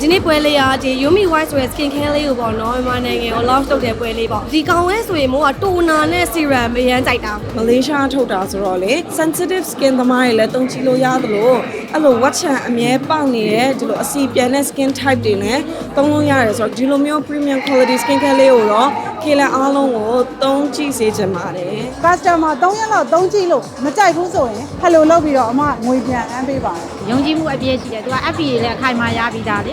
ဒီနေ့ပွဲလေးကဒီ Yumi White ဆိုတဲ့ skin care လေးကိုပေါ့နော်မြန်မာနိုင်ငံကို launch လုပ်တဲ့ပွဲလေးပေါ့ဒီကောင်လဲဆိုရင်မို့ကတိုနာနဲ့ serum အရန်ကြိုက်တာမလေးရှားထုတ်တာဆိုတော့လေ sensitive skin သမားတွေလည်းတုံးချလို့ရသလိုအဲ့လို watch ချန်အမြဲပေါက်နေတဲ့ဒီလိုအစီပြန်တဲ့ skin type တွေလည်းသုံးလို့ရတယ်ဆိုတော့ဒီလိုမျိုး premium quality skin care လေးကိုတော့ ခေလအားလုံးကိုသုံးကြည့်စေချင်ပါတယ် customer 3ရက်လောက်3ကြည့်လို့မကြိုက်ဘူးဆိုရင်ဟယ်လိုလုပ်ပြီးတော့အမငွေပြန်အမ်းပေးပါတယ်ယုံကြည်မှုအပြည့်ရှိတယ်သူက FPA လည်းအခိုင်အမာရပြီးသားလေ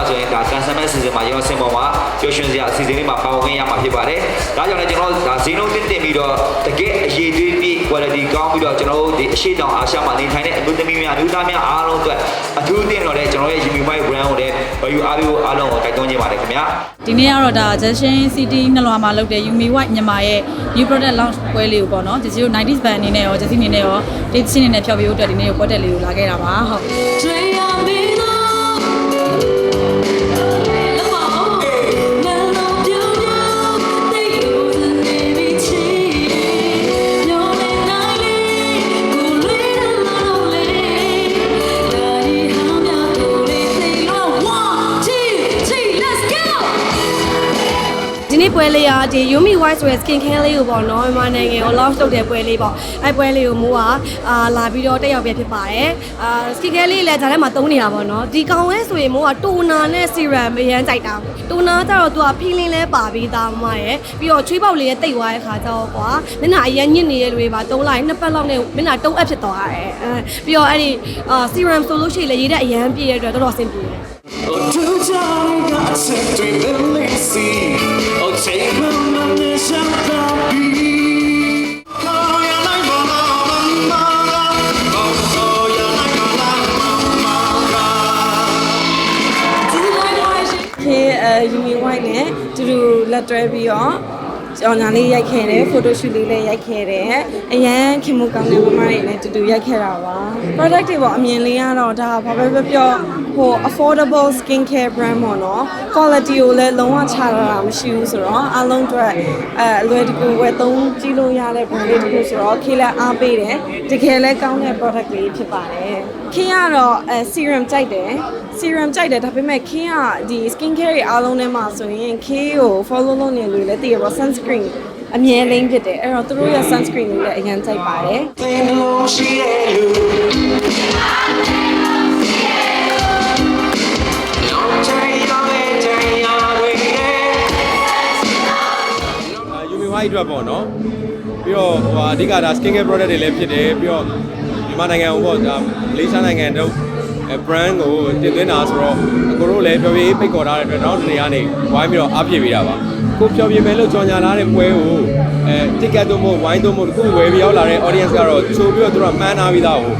မှာဆိုရင်ဒါ customer season မှာကျွန်တော်စင်ပေါ်မှာပျော်ရွှင်စရာအစီအစဉ်လေးမှာပါဝင်ခွင့်ရမှာဖြစ်ပါတယ်။ဒါကြောင့်လည်းကျွန်တော်ဒါဈေးနှုန်းတင်တင်ပြီးတော့တကယ်အရေးသွေးပြည့် quality ကောင်းပြီးတော့ကျွန်တော်တို့ဒီအရှိတောင်အာရှမှာနေထိုင်တဲ့အမျိုးသမီးများအမျိုးသားများအားလုံးအတွက်အထူးတင်တော့တဲ့ကျွန်တော်ရဲ့ Yumi White brand ကိုလည်းဘာယူအားပေးဖို့အားလုံးကိုတိုက်တွန်းချင်ပါတယ်ခင်ဗျာ။ဒီနေ့ကတော့ဒါ Junction City နှလွာမှာလုပ်တဲ့ Yumi White မြန်မာရဲ့ new product launch ပွဲလေးကိုပေါ့နော်ဒီစီကို 90s band အနေနဲ့ရော Jessie အနေနဲ့ရောဒီချင်းအနေနဲ့ဖြောပြဖို့အတွက်ဒီနေ့ကိုပွဲတက်လေးကိုလာခဲ့တာပါဟုတ် နေ့ပွဲလေးကဒီ Yumi White ဆိုတဲ့ skin care လေးကိုပေါ့နော်မြန်မာနိုင်ငံကို launch လုပ်တဲ့ပွဲလေးပေါ့အဲ့ပွဲလေးကိုမိုးကအာလာပြီးတော့တက်ရောက်ပြဖြစ်ပါတယ်အာ skin care လေးလည်းဒါထဲမှာသုံးနေတာပေါ့နော်ဒီကောင်လဲဆိုရင်မိုးကတိုနာနဲ့ serum အရန်ကြိုက်တာတိုနာကျတော့သူက feeling လဲပါပြီးသားမမရဲ့ပြီးတော့ချွေးပေါက်လေးလည်းတိတ်သွားတဲ့ခါကျတော့ကွာမျက်နှာအရန်ညစ်နေတဲ့လူတွေပါသုံးလိုက်နှစ်ပတ်လောက်နဲ့မျက်နှာတုံးအပ်ဖြစ်သွားတယ်အဲပြီးတော့အဲ့ဒီအာ serum ဆိုလို့ရှိရင်လည်းရေးတဲ့အရန်ပြည့်တဲ့အတွက်တော်တော်အဆင်ပြေတယ် Oh, do darling, I said to the lazy. Oh, take my money, shall be. Oh, yeah, like mama, mama. Oh, oh, yeah, like mama, mama. Do like my ခေအဲ Yumi White နဲ့တူတူလက်တွဲပြီးတော့ကြောင်ညာလေးရိုက်ခဲ့တယ် photo shoot လေးလည်းရိုက်ခဲ့တယ်အရန်ခင်မကောင်းတဲ့မမတွေလည်းတူတူရိုက်ခဲ့တာပါ product တွေပေါ့အမြင်လေးကတော့ဒါဘာပဲပြောပြော ဟို affordable skin care brand ပေါ့နော် quality ကိုလည်းလုံးဝချရတာမရှိဘူးဆိုတော့အားလုံးအတွက်အဲအလွယ်တကူဝယ်သုံးကြည့်လို့ရတဲ့ brand လေးတစ်ခုဆိုတော့ခေလည်းအားပေးတယ်တကယ်လည်းကောင်းတဲ့ product လေးဖြစ်ပါတယ်ခေကတော့အဲ serum ကြိုက်တယ် serum ကြိုက်တယ်ဒါပေမဲ့ခင်းကဒီ skin care တွေအားလုံးထဲမှာဆိုရင်ခေကို follow လုပ်နေလို့လည်းတည်ရပါ sunscreen အမြဲလိမ့်ဖြစ်တယ်အဲ့တော့သူတို့ရဲ့ sunscreen လေးလည်းအရင်ကြိုက်ပါတယ် yeah. Yumi White အတွက်ပေါ့နော်ပြီးတော့ဟိုဟာအဓိကဒါ skin care product တွေလည်းဖြစ်တယ်ပြီးတော့မြန်မာနိုင်ငံဟိုပေါ့ဒါမလေးရှားနိုင်ငံတို့အဲ brand ကိုတင်သွင်းတာဆိုတော့အကိုတို့လည်းပြောပြပိတ်ခေါ်ထားတဲ့အတွက်နောက်တစ်နေရာနေဝိုင်းပြီးတော့အားပြည့်ပေးတာပါကိုပြောပြမယ်လို့ကြော်ညာလာတဲ့ပွဲကိုအဲ ticket တို့မဟုတ်ဝိုင်းတို့မဟုတ်ကိုဝယ်ပြီးရောက်လာတဲ့ audience ကတော့ချိုးပြီးတော့သူတို့ကမှန်းထားပြီးသားဟုတ်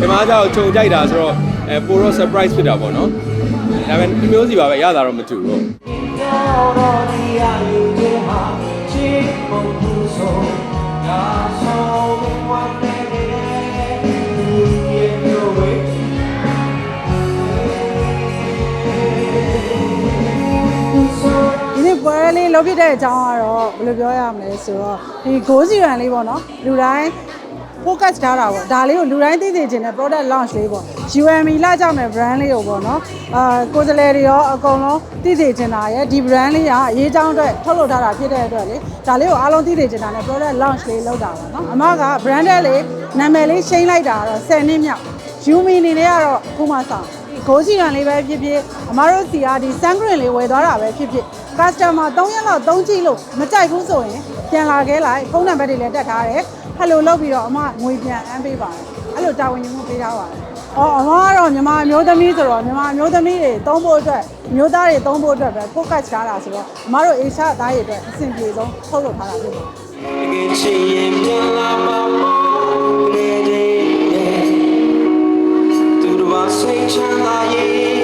ဒီမှာကျတော့ခြုံကြိုက်တာဆိုတော့အဲပိုတော့ surprise ဖြစ်တာပေါ့နော်ဒါပေမဲ့ဒီမျိုးစီပါပဲရတာတော့မတူဘူးဒီနေ့ ပွဲလေးလုပ်ဖြစ်တဲ့အကြောင်းကတော့ဘယ်လိုပြောရမလဲဆိုတော့ဒီဂိုးစီရန်လေးပေါ့နော်လူတိုင်း focus ထားတာပေါ့ဒါလေးကိုလူတိုင်းသိသိချင်တဲ့ product launch လေးပေါ့ UME လာကြောင့်တဲ့ brand လေးကိုပေါ့နော်အာကိုယ်စားလှယ်တွေရောအကုန်လုံးသိသိချင်တာရဲ့ဒီ brand လေးကအရေးကြောင်းအတွက်ထုတ်လုပ်ထားတာဖြစ်တဲ့အတွက်လေဒါလေးကိုအားလုံးသိသိချင်တာနဲ့ product launch လေးလုပ်တာပါနော်အမက brand လေးနာမည်လေးရှင်းလိုက်တာကတော့10နှစ်မြောက် UME အနေနဲ့ကတော့ခုမှဆောင်ဂိုးစီရန်လေးပဲဖြစ်ဖြစ်အမတို့စီကဒီ sunscreen လေးဝယ်သွားတာပဲဖြစ်ဖြစ် customer 3ရက်လောက်3ကြည့်လို့မကြိုက်ဘူးဆိုရင်ပြန်လာခဲ့လိုက်ဖုန်းနံပါတ်တွေလည်းတက်ထားတယ် ဟယ်လိုလုပ်ပြီးတော့အမငွေပြန်အမ်းပေးပါတယ်အဲ့လိုတာဝန်ယူမှုပေးထားပါတယ်အော်အမကတော့မြန်မာအမျိုးသမီးဆိုတော့မြန်မာအမျိုးသမီးတွေသုံးဖို့အတွက်အမျိုးသားတွေသုံးဖို့အတွက်ပဲ focus ထားတာဆိုတော့အမတို့ Asia အသားရည်အတွက်အဆင်ပြေဆုံးထုတ်လုပ်ထားတာဖြစ်ပါတယ်တကယ်ချင်ရင်ပြန်လာမှာမို့လေလေသူတို့စိတ်ချမ်းသာရ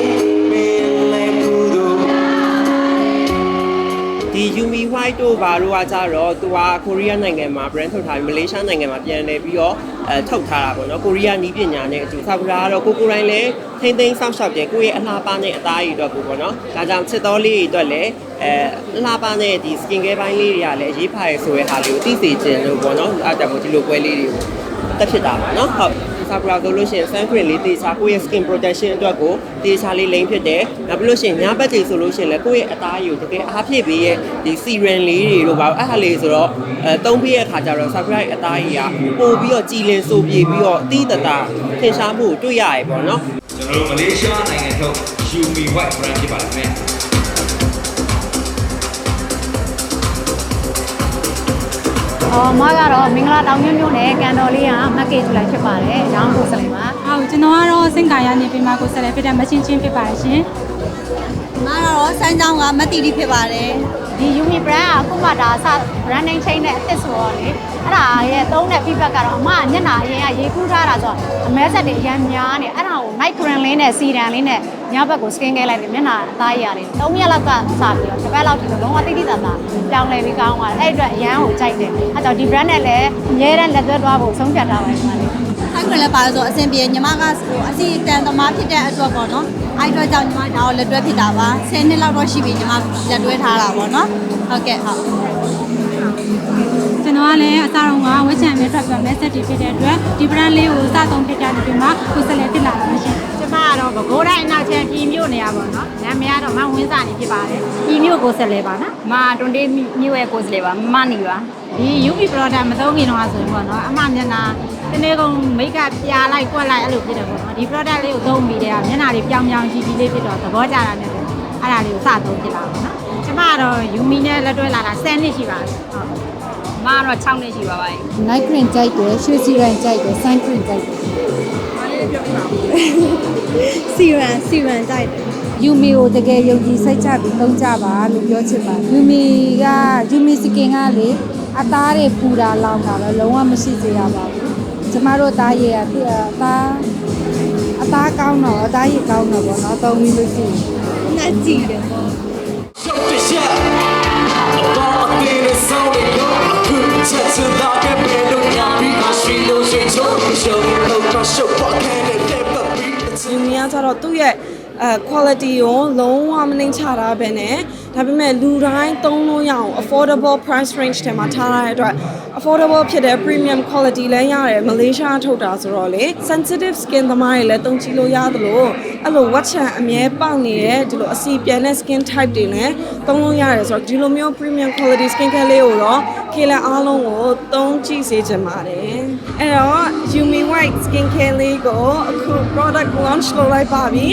Yumi White တို့ဘာတို့ကကြတော့သူကကိုရီးယားနိုင်ငံမှာ brand ထုတ်ထားပြီးမလေးရှားနိုင်ငံမှာပြန်လည်ပြီးတော့အဲထုတ်ထားတာပေါ့နော်ကိုရီးယားနီးပညာနဲ့အတူဆောက်ကြတာကတော့ကိုကိုယ်တိုင်လည်းထိမ့်သိမ်းဆောက်ရှောက်တယ်ကိုယ့်ရဲ့အလားပါနဲ့အသားရည်အတွက်ကိုပေါ့နော်ဒါကြောင့်ချစ်တော်လေးတွေအတွက်လည်းအဲအလားပါနဲ့ဒီ skin care ဘိုင်းလေးတွေကလည်းရေးဖားရဆိုတဲ့ဟာလေးကိုသိစေခြင်းလို့ပေါ့နော်အားကြောင့်မို့ဒီလိုပွဲလေးတွေကိုတက်ဖြစ်တာပါနော်ဟုတ် ဆာပရာဆိုလို့ရှိရင် sun cream လေးတေချာကိုယ့်ရဲ့ skin protection အတွက်ကိုတေချာလေးလိမ့်ဖြစ်တယ်။နောက်ပြီးလို့ရှိရင်ညဘက်ချိန်ဆိုလို့ရှိရင်လည်းကိုယ့်ရဲ့အသားအရည်ကိုတကယ်အားဖြည့်ပေးရဲ့ဒီ serum လေးတွေတို့ပါအဲ့ဟာလေးဆိုတော့အဲသုံးပေးရဲ့အခါကျတော့ surprise ရဲ့အသားအရည်ကပို့ပြီးတော့ကြည်လင်ဆိုပြေပြီးတော့အသီးတတာထင်ရှားမှုကိုတွေ့ရရပေါ့နော်ကျွန်တော်တို့မလေးရှားနိုင်ငံထုတ် Yumi White brand ဖြစ်ပါတယ်ခင်ဗျာ အော်မကတော့မင်္ဂလာတောင်ညွန့်ညွန့်နဲ့ကန်တော်လေးကမက်ကေထူလိုက်ဖြစ်ပါတယ်။ရောင်းဖို့စလိမ်ပါဟုတ်ကျွန်တော်ကတော့စင်ကာရနေပြီးမှကိုဆက်လက်ဖြစ်တဲ့မချင်းချင်းဖြစ်ပါတယ်ရှင်။မကတော့စမ်းကြောင်းကမတီတီဖြစ်ပါတယ်။ဒီ Uni brand ကအခုမှဒါစ branding chain နဲ့အသစ်ဆိုတော့လေအဲ့ဒါရဲ့သုံးတဲ့ feedback ကတော့အမကမျက်နှာအရင်ကရေကူးထားတာဆိုတော့အမဲဆက်တွေအရင်များနေအဲ့ဒါကို night cream လေးနဲ့ serum လေးနဲ့ညဘက်ကို skin care လိုက်ပြီးမျက်နှာအသားရရတယ်။၃ရက်လောက်ကစပြီးတော့တစ်ပတ်လောက်ထိတော့လုံးဝတိတိတတ်တာပြောင်းလဲပြီးကောင်းသွားတယ်။အဲ့အတွက်အရန်ကိုကြိုက်တယ်။အဲ့တော့ဒီ brand နဲ့လည်းအများနဲ့လက်သွဲသွားဖို့ဆုံးဖြတ်ထားပါတယ်ဒီမှာလေ။။ထိုက်ခွင်လည်းပါလို့ဆိုအဆင်ပြေညီမကဟိုအစီအတန်သမားဖြစ်တဲ့အတွက်ပေါ့နော်။အဲ့အတွက်ကြောင့်ညီမဒါကိုလက်တွဲဖြစ်တာပါ။10နှစ်လောက်တော့ရှိပြီညီမလက်တွဲထားတာပေါ့နော်။ဟုတ်ကဲ့ဟုတ် ကျွန်တော်ကလည်းအစားတော့ကဝက်ချန်နဲ့ထွက်ပြီး message တွေဖြစ်တဲ့အတွက်ဒီ brand လေးကိုစသုံးဖြစ်ကြတဲ့ပြီးမှကိုဆက်လက်ဖြစ်လာတာရှင်ကျမကတော့ဘကိုးတိုင်းအနောက်ချမ်းပြည်မြို့နေရပါတော့။နာမည်ကတော့မဝင်းစာနေဖြစ်ပါတယ်။ပြည်မြို့ကိုဆက်လဲပါနော်။မတွန်တေးမြို့ရဲ့ကိုယ်စားလှယ်ပါမနီပါ။ဒီ UV product မသုံးခင်တော့ဆိုရင်ပေါ့နော်။အမမျက်နှာတနေ့ကုန်မိတ်ကပြာလိုက်ကွက်လိုက်အဲ့လိုဖြစ်တယ်ပေါ့နော်။ဒီ product လေးကိုသုံးပြီးတဲ့ကမျက်နှာလေးပြောင်ပြောင်ကြည့်ကြည့်လေးဖြစ်တော့သဘောကျတာနဲ့ပဲအဲ့ဒါလေးကိုစသုံးဖြစ်လာပါတော့။ကျမကတော့ Yumi နဲ့လက်တွဲလာတာ10နှစ်ရှိပါပြီ။ဟုတ်။ မကတော့6နှစ်ရှိပါပါပြီ night cream ကြိုက်တယ်ရွှေစီရိုင်ကြိုက်တယ် sun cream ကြိုက်တယ်စီရန်စီရန်ကြိုက်တယ် Yumi ကိုတကယ်ယုံကြည်စိတ်ချပြီးသုံးကြပါလို့ပြောချင်ပါတယ် Yumi က Yumi skin ကလေအသားတွေပူတာလောင်တာပဲလုံးဝမရှိစေရပါဘူးကျမတို့သားရည်ကသူ့အသားအသားကောင်းတော့အသားရည်ကောင်းတော့ဗောနော်သုံးပြီးလို့ရှိရင်။ငါကြည့်တယ်ပေါ့ရှုပ်တဲ့ရှာအပေါ်အသေးနဲ့ ဆောင်းတဲ့ရောအခုချက်ချင်တာကပဲလို့ညာပြီးအရှိလို့ရှိချုံရှုပ်လို့တော့ရှုပ်ပါခဲ့တဲ့တဲ့ပတ်ပြီးယူမီကကျတော့သူ့ရဲ့အဲ quality ကိုလုံးဝမနှိမ်ချတာပဲနဲ့ ဒါပေမဲ့လူတိုင်းသုံးလို့ရအောင် affordable price range ထဲမှာထားရတဲ့အတွက် affordable ဖြစ်တဲ့ premium quality လည်းရတယ်မလေးရှားထုတ်တာဆိုတော့လေ sensitive skin သမားတွေလည်းသုံးကြည့်လို့ရတယ်လို့အဲ့လို watch ချန်အမြဲပေါက်နေတဲ့ဒီလိုအစီပြန်တဲ့ skin type တွေလည်းသုံးလို့ရတယ်ဆိုတော့ဒီလိုမျိုး premium quality skin care လေးကိုတော့ခေတ်လည်းအားလုံးကိုသုံးကြည့်စေချင်ပါတယ်အဲ့တော့ Yumi White skin care လေးကိုအခု product launch လုပ်လိုက်ပါပြီ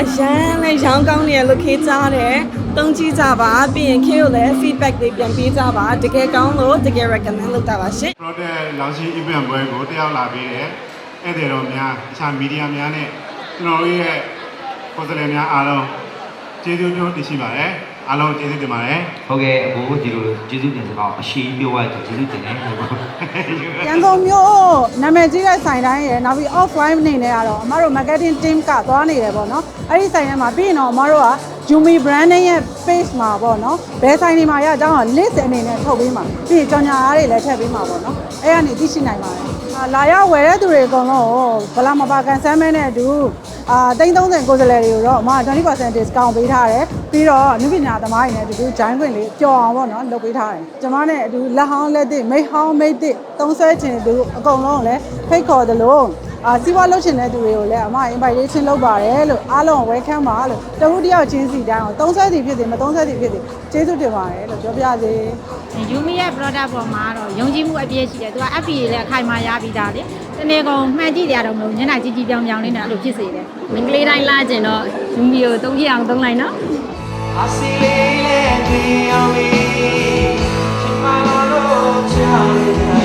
အရန်လည်းရောင်းကောင်းနေရလို့ခေတ်ကြားတယ် သုံးကြည့်ကြပါပြီးရင်ခေတ်ကိုလည်း feedback လေးပြန်ပေးကြပါတကယ်ကောင်းလို့တကယ် recommend လုပ်တာပါရှင် product launching event ပွဲကိုတက်ရောက်လာပေးတယ်။ဧည့်သည်တော်များအခြားမီဒီယာများနဲ့ကျွန်တော်တို့ရဲ့ကိုယ်စားလှယ်များအားလုံးကျေးဇူးညွှန်တင်ရှိပါတယ်။အားလုံးကျေးဇူးတင်ပါတယ်။ဟုတ်ကဲ့အခုဒီလိုကျေးဇူးတင်စကားအရှိပြောရကျေးဇူးတင်တယ်ဟုတ်ပါရန်ကုန်မြို့နာမည်ကြီးတဲ့ဆိုင်တိုင်းရယ်နောက်ပြီး offline အနေနဲ့ကတော့အမတို့ marketing team ကသွားနေတယ်ပေါ့နော်အဲ့ဒီဆိုင်ထဲမှာပြီးရင်တော့အမတို့က Yumi branding ရဲ့ page မှာပေါ့နော်ဘယ်ဆိုင်တွေမှာရအကြောင်းက list အနေနဲ့ထုတ်ပေးမှာပြီးရင်ကြော်ညာအားတွေလည်းထည့်ပေးမှာပေါ့နော်အဲ့ကနေသိရှိနိုင်ပါတယ်အာလာရောက်ဝယ်တဲ့သူတွေအကုန်လုံးကိုဘလာမပါကန်ဆမ်းမဲနဲ့အတူအာ330ကိုယ်စားလှယ်တွေကိုတော့အမ20% discount ပေးထားတယ်ပြီးတော့နုပညာသမားတွေနဲ့အတူဂျိုင်းခွင့်လေးပျော်အောင်ပေါ့နော်လုပ်ပေးထားတယ်ကျွန်မနဲ့အတူလက်ဟောင်းလက်သစ်မိတ်ဟောင်းမိတ်သစ်သုံးဆွဲခြင်းသူအကုန်လုံးကိုလည်းဖိတ်ခေါ်သလို အာစီးပွားလုပ်ရှင်တဲ့သူတွေကိုလည်းအမ invitation လုပ်ပါတယ်လို့အားလုံး welcome ပါလို့တခုတယောက်ချင်းစီတိုင်းအောင်သုံးဆယ်စီဖြစ်စေမသုံးဆယ်စီဖြစ်စေကျေးဇူးတင်ပါတယ်လို့ပြောပြစေယူမီရဲ့ product ပေါ်မှာတော့ယုံကြည်မှုအပြည့်ရှိတယ်သူက FPA လည်းအခိုင်အမာရပြီးသားလေတနေ့ကောင်မှန်ကြည့်ရတော့မလို့ညနေကြီးကြီးပြောင်းပြောင်းလေးနဲ့အဲ့လိုဖြစ်စေတယ်မင်္ဂလေးတိုင်းလာကျင်တော့ယူမီကိုသုံးပြအောင်သုံးလိုက်နော်အစီလေးလေးတွေ့အောင်ချစ်မလို့ချောင်း